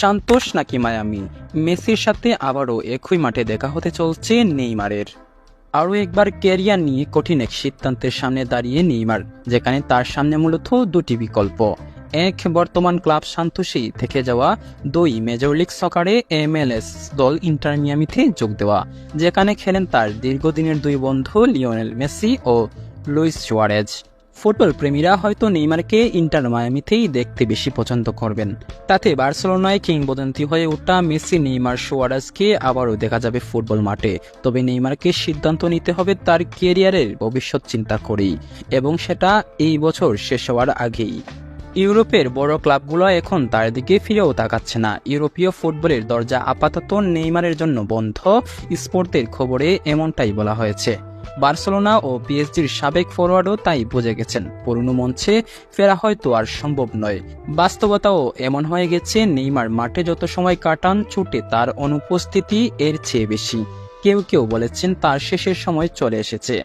সান্তোষ নাকি মায়ামি? মেসির সাথে আবারও একই মাঠে দেখা হতে চলছে নেইমারের। আরও একবার ক্যারিয়ার নিয়ে কঠিন এক সিদ্ধান্তের সামনে দাঁড়িয়ে নেইমার, যেখানে তার সামনে মূলত দুটি বিকল্প। এক, বর্তমান ক্লাব সান্তোষী থেকে যাওয়া। দুই, মেজর লিগ সকারে এমএলএস দল ইন্টার মিয়ামিতে যোগ দেওয়া, যেখানে খেলেন তার দীর্ঘদিনের দুই বন্ধু লিওনেল মেসি ও লুইস সুয়ারেজ। ফুটবল প্রেমীরা হয়তো নেইমারকে ইন্টার মায়ামিতেই দেখতে বেশি পছন্দ করবেন। তাতে বার্সেলোনায় কিংবদন্তি হয়ে ওঠা মেসি, নেইমার, সুয়ারেজকে আবারও দেখা যাবে ফুটবল মাঠে। তবে নেইমারকে সিদ্ধান্ত নিতে হবে তার কেরিয়ারের ভবিষ্যৎ চিন্তা করেই, এবং সেটা এই বছর শেষ হওয়ার আগেই। ইউরোপের বড় ক্লাবগুলো এখন তার দিকে ফিরেও তাকাচ্ছে না। ইউরোপীয় ফুটবলের দরজা আপাতত নেইমারের জন্য বন্ধ। স্পোর্টের খবরে এমনটাই বলা হয়েছে। বার্সেলোনা ও পিএসজির সাবেক ফরোয়ার্ডও তাই বুঝে গেছেন। পুরনো মঞ্চে ফেরা হয়তো আর সম্ভব নয়। বাস্তবতাও এমন হয়ে গেছে, নেইমার মাঠে যত সময় কাটান, ছুটে তার অনুপস্থিতি এর চেয়ে বেশি। কেউ কেউ বলেছেন তার শেষের সময় চলে এসেছে।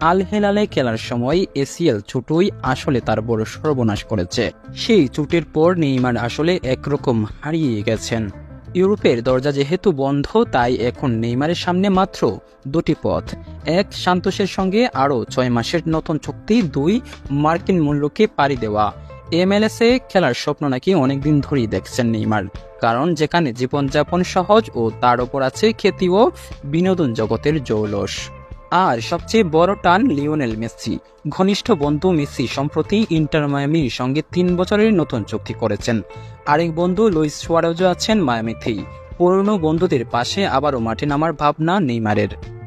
আল হেলালে খেলার সময় এসিএল ছুটুই আসলে তার বড় সর্বনাশ করেছে। সেই চুটের পর নেইমার আসলে একরকম হারিয়ে গেছেন। ইউরোপের দরজা যেহেতু বন্ধ, তাই এখন নেইমারের সামনে মাত্র দুটি পথ। এক সান্তোষের সঙ্গে আরও ছয় মাসের নতুন চুক্তি। দুই, মার্কিন মূল্যকে পাড়ি দেওয়া। এমএলএসে খেলার স্বপ্ন নাকি অনেকদিন ধরেই দেখছেন নেইমার, কারণ যেখানে জীবনযাপন সহজ ও তার ওপর আছে খ্যাতি ও বিনোদন জগতের জৌলস। আর সবচেয়ে বড় টান লিওনেল মেসি। ঘনিষ্ঠ বন্ধু মেসি সম্প্রতি ইন্টার মায়ামির সঙ্গে তিন বছরের নতুন চুক্তি করেছেন। আরেক বন্ধু লুইস সোয়ারজও আছেন মায়ামিতেই। পুরনো বন্ধুদের পাশে আবারও মাঠে নামার ভাবনা নেইমারের।